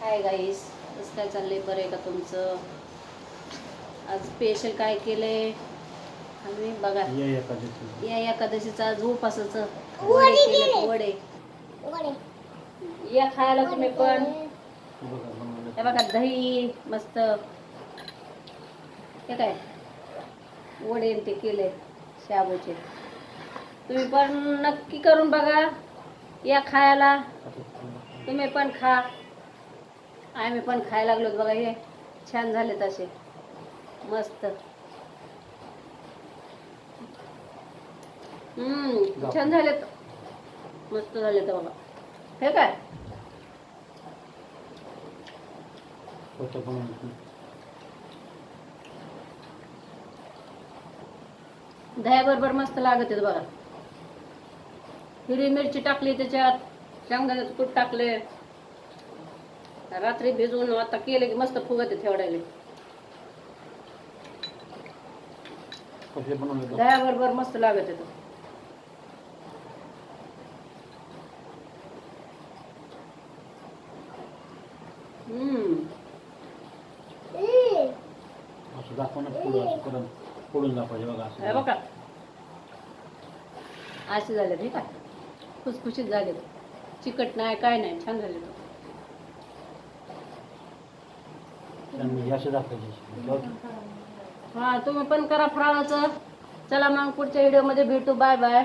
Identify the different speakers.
Speaker 1: Hi guys कसं काय चाललंय? बरं आहे का तुमचं? आज स्पेशल काय केलंय? आणि बघा.
Speaker 2: ये एकादशी
Speaker 1: या एकादशीचा आज उपासाचं. वडे केले वडे. या खायला तुम्ही पण. हे बघा दही मस्त. हे काय? वडे ते केले शाबूचे. तुम्ही पण नक्की करून बघा. या खायला. तुम्ही पण खा. आम्ही पण खायला लागलो बघा हे छान झाले तसे मस्त. हम्म छान झालेत. मस्त झाले तर बघा. हे काय? दह्याबरोबर मस्त लागत आहेत बघा. हिरवी मिरची टाकली त्याच्यात शेंगदाण्याचं कूट टाकले. रात्री भिजवून आता केले की मस्त फुगत ठेवडायले
Speaker 2: कसे बनवले
Speaker 1: दह्याबरोबर मस्त लागत हम्म.
Speaker 2: असं दाखव ना पुढं असं करून फोडून दाखवायचे बघा
Speaker 1: हे
Speaker 2: असं
Speaker 1: बघा. असे झाले ठीक आहे खुसखुशीत झाले. चिकट नाही काय नाही छान झाले
Speaker 2: त्यांनी असे दाखवायचे
Speaker 1: हा तुम्ही पण करा फराळाचं चला मग पुढच्या व्हिडिओमध्ये भेटू. Bye bye